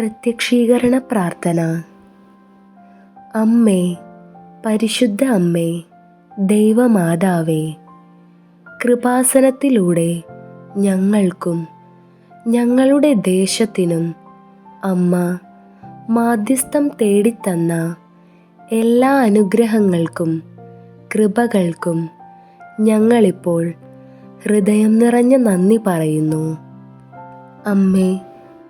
പ്രത്യക്ഷീകരണ പ്രാർത്ഥന അമ്മേ പരിശുദ്ധ അമ്മേ ദൈവമാതാവേ കൃപാസനത്തിലൂടെ ഞങ്ങൾക്കും ഞങ്ങളുടെ ദേശത്തിനും അമ്മ മാധ്യസ്ഥം തേടിത്തന്ന എല്ലാ അനുഗ്രഹങ്ങൾക്കും കൃപകൾക്കും ഞങ്ങളിപ്പോൾ ഹൃദയം നിറഞ്ഞ നന്ദി പറയുന്നു. അമ്മേ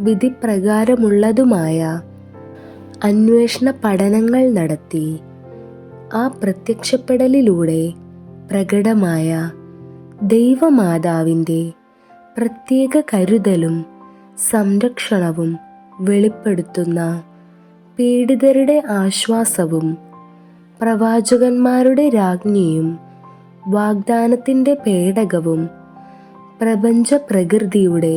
വിധിപ്രകാരമുള്ളതുമായ അന്വേഷണ പഠനങ്ങൾ നടത്തി ആ പ്രത്യക്ഷപ്പെടലിലൂടെ പ്രകടമായ ദൈവമാതാവിന്റെ പ്രത്യേക കരുതലും സംരക്ഷണവും വെളിപ്പെടുത്തുന്ന പീഡിതരുടെ ആശ്വാസവും പ്രവാചകന്മാരുടെ രാജ്ഞിയും വാഗ്ദാനത്തിന്റെ പേടകവും പ്രപഞ്ച പ്രകൃതിയുടെ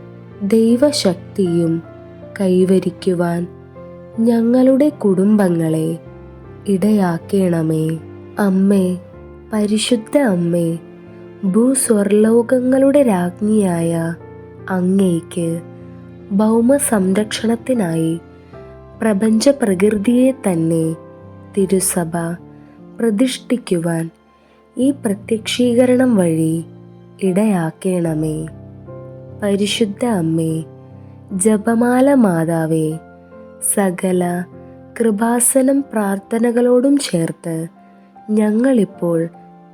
ദൈവശക്തിയും കൈവരിക്കുവാൻ ഞങ്ങളുടെ കുടുംബങ്ങളെ ഇടയാക്കണമേ. അമ്മേ പരിശുദ്ധ അമ്മേ ഭൂസ്വർലോകങ്ങളുടെ രാജ്ഞിയായ അങ്ങേക്ക് ഭൗമ സംരക്ഷണത്തിനായി പ്രപഞ്ച പ്രകൃതിയെ തന്നെ തിരുസഭ പ്രതിഷ്ഠിക്കുവാൻ ഈ പ്രത്യക്ഷീകരണം വഴി ഇടയാക്കണമേ. പരിശുദ്ധ അമ്മേ ജപമാല മാതാവേ സകല കൃപാസനം പ്രാർത്ഥനകളോടും ചേർത്ത് ഞങ്ങളിപ്പോൾ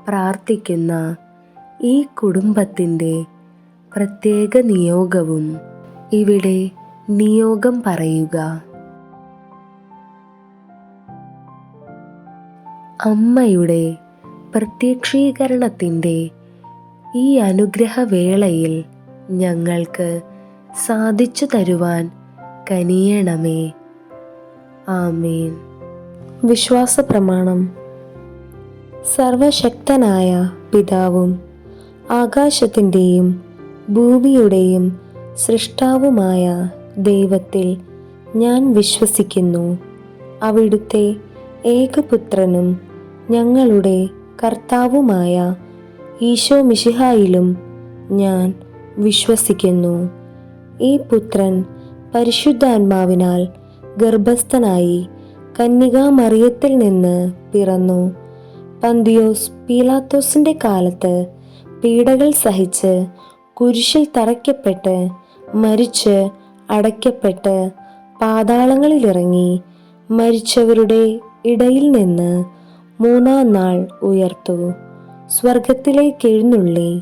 പ്രാർത്ഥിക്കുന്ന ഈ കുടുംബത്തിന്റെ പ്രത്യേക നിയോഗവും ഇവിടെ നിയോഗം പറയുക. അമ്മയുടെ പ്രത്യക്ഷീകരണത്തിന്റെ ഈ അനുഗ്രഹവേളയിൽ ഞങ്ങൾക്ക് സാധിച്ചു തരുവാൻ കനിയണമേ. ആമേൻ. വിശ്വാസ പ്രമാണം സർവശക്തനായ പിതാവും ആകാശത്തിന്റെയും ഭൂമിയുടെയും സൃഷ്ടാവുമായ ദൈവത്തിൽ ഞാൻ വിശ്വസിക്കുന്നു. അവിടുത്തെ ഏകപുത്രനും ഞങ്ങളുടെ കർത്താവുമായ ഈശോ മിഷിഹായിലും ഞാൻ വിശ്വസിക്കുന്നു. ഈ പുത്രൻ പരിശുദ്ധാത്മാവിനാൽ ഗർഭസ്ഥനായി കന്യകാമറിയത്തിൽ നിന്ന് പിറന്നു. പന്തിയോസ് പീലാത്തോസിന്റെ കാലത്ത് പീഡകൾ സഹിച്ച് കുരിശിൽ തറയ്ക്കപ്പെട്ട് മരിച്ച് അടയ്ക്കപ്പെട്ട് പാതാളങ്ങളിലിറങ്ങി മരിച്ചവരുടെ ഇടയിൽ നിന്ന് മൂന്നാം നാൾ ഉയർത്തു. സ്വർഗത്തിലേക്ക് എഴുന്നള്ളി.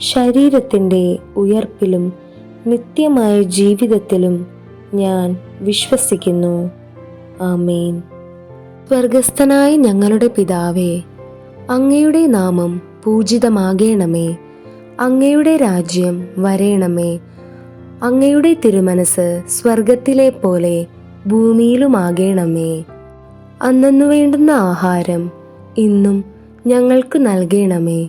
ശരീരത്തിന്റെ ഉയർപ്പിലും നിത്യമായ ജീവിതത്തിലും ഞാൻ വിശ്വസിക്കുന്നു. ആമേൻ. സ്വർഗസ്ഥനായ ഞങ്ങളുടെ പിതാവേ അങ്ങയുടെ നാമം പൂജിതമാകേണമേ. അങ്ങയുടെ രാജ്യം വരേണമേ. അങ്ങയുടെ തിരുമനസ് സ്വർഗത്തിലെ പോലെ ഭൂമിയിലുമാകേണമേ. അന്നു വേണ്ടുന്ന ആഹാരം ഇന്നും ഞങ്ങൾക്ക് നൽകണമേ.